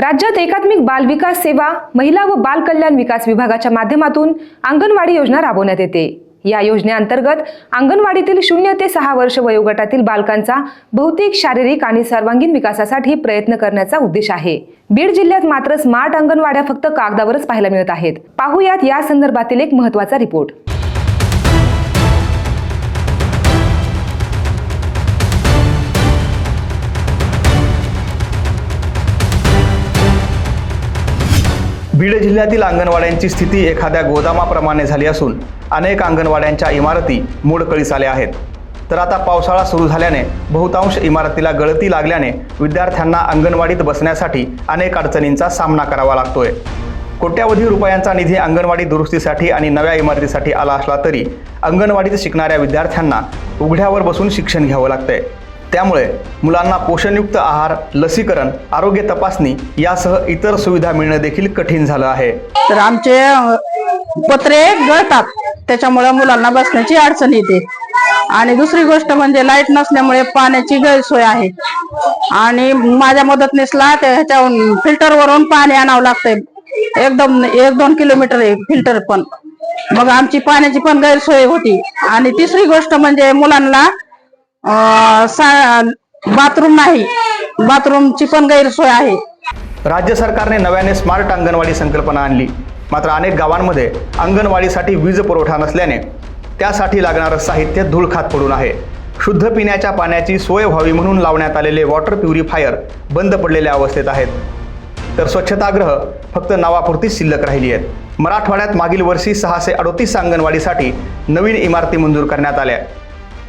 राज्यात एकात्मिक बाल विकास सेवा महिला व बाल कल्याण विकास विभागाच्या माध्यमातून अंगणवाडी योजना राबवण्यात येते. या योजनेअंतर्गत अंगणवाडीतील शून्य ते सहा वर्ष वयोगटातील बालकांचा भौतिक शारीरिक आणि सर्वांगीण विकासासाठी प्रयत्न करण्याचा उद्देश आहे. बीड जिल्ह्यात मात्र स्मार्ट अंगणवाड्या फक्त कागदावरच पाहायला मिळत आहेत. पाहुयात या संदर्भातील एक महत्त्वाचा रिपोर्ट. बीड जिल्ह्यातील अंगणवाड्यांची स्थिती एखाद्या गोदामाप्रमाणे झाली असून अनेक अंगणवाड्यांच्या इमारती मोडकळीस आल्या आहेत. तर आता पावसाळा सुरू झाल्याने बहुतांश इमारतीला गळती लागल्याने विद्यार्थ्यांना अंगणवाडीत बसण्यासाठी अनेक अडचणींचा सामना करावा लागतोय. कोट्यावधी रुपयांचा निधी अंगणवाडी दुरुस्तीसाठी आणि नव्या इमारतीसाठी आला असला तरी अंगणवाडीत शिकणाऱ्या विद्यार्थ्यांना उघड्यावर बसून शिक्षण घ्यावं लागतंय. त्यामुळे मुलांना पोषणयुक्त आहार लसीकरण आरोग्य तपासणी यासह इतर सुविधा मिळणं देखील कठीण झालं आहे. तर आमचे पत्रे गळतात. त्याच्यामुळे मुलांना बसण्याची अडचण येते. आणि दुसरी गोष्ट म्हणजे लाइट नसल्यामुळे पाण्याची गैरसोय आहे. आणि माझ्या मदतनीसला त्याच्या फिल्टरवरून फिल्टर वरून पाणी आणावं लागतंय. एकदम एक दोन किलोमीटर आहे फिल्टर पण. मग आमची पाण्याची पण गैरसोय होती. आणि तिसरी गोष्ट म्हणजे मुलांना बाथरूम नाही. बाथरूमची पण गैरसोय आहे. राज्य सरकारने नव्याने स्मार्ट अंगणवाडी संकल्पना आणली. मात्र अनेक गावांमध्ये अंगणवाडीसाठी वीज पुरवठा नसल्याने त्यासाठी लागणारं साहित्य धुळखात पडून आहे. शुद्ध पिण्याच्या पाण्याची सोय व्हावी म्हणून लावण्यात आलेले वॉटर प्युरिफायर बंद पडलेल्या अवस्थेत आहेत. तर स्वच्छतागृह फक्त नावापुरतीच शिल्लक राहिली आहेत. मराठवाड्यात मागील वर्षी सहाशे अडोतीस अंगणवाडीसाठी नवीन इमारती मंजूर करण्यात आल्या.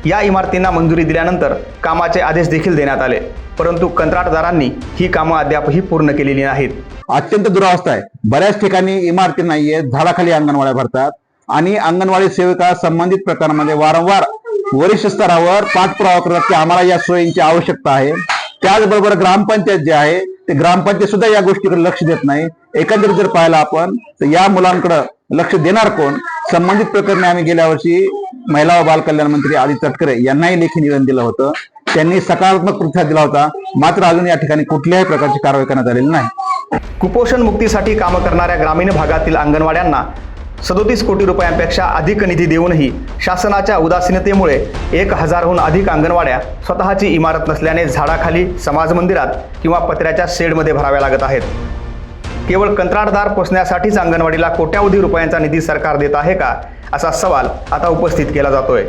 या इमारतींना मंजुरी दिल्यानंतर कामाचे आदेश देखील देण्यात आले. परंतु कंत्राटदारांनी ही कामं अद्यापही पूर्ण केलेली नाहीत. अत्यंत दुरावस्था आहे. बऱ्याच ठिकाणी इमारती नाहीये झाडाखाली अंगणवाड्या भरतात आणि अंगणवाडी सेविका संबंधित प्रकारामध्ये वारंवार वरिष्ठ स्तरावर पाठपुरावा करतात की आम्हाला या सोयींची आवश्यकता आहे. त्याचबरोबर ग्रामपंचायत जे आहे ते ग्रामपंचायत सुद्धा या गोष्टीकडे लक्ष देत नाही. एकंदरीत जर पाहिलं आपण तर या मुलांकडे लक्ष देणार कोण? संबंधित प्रकरणे आम्ही गेल्या वर्षी महिला व बाल कल्याण मंत्री आदित्य तटकरे यांनाही लेखी निवेदन दिलं होतं. त्यांनी सकारात्मक प्रतिसाद दिला होता. मात्र अजून या ठिकाणी कुठल्याही प्रकारची कारवाई करण्यात आलेली नाही. कुपोषण मुक्तीसाठी कामं करणाऱ्या ग्रामीण भागातील अंगणवाड्यांना सदोतीस कोटी रुपयांपेक्षा अधिक निधी देऊनही शासनाच्या उदासीनतेमुळे एक हजारहून अधिक अंगणवाड्या स्वतःची इमारत नसल्याने झाडाखाली समाज मंदिरात किंवा पत्र्याच्या शेडमध्ये भराव्या लागत आहेत. केवळ कंत्राटदार पोसण्यासाठीच अंगणवाडीला कोट्यावधी रुपयांचा निधी सरकार देत आहे का? असा सवाल आता उपस्थित केला जातोय.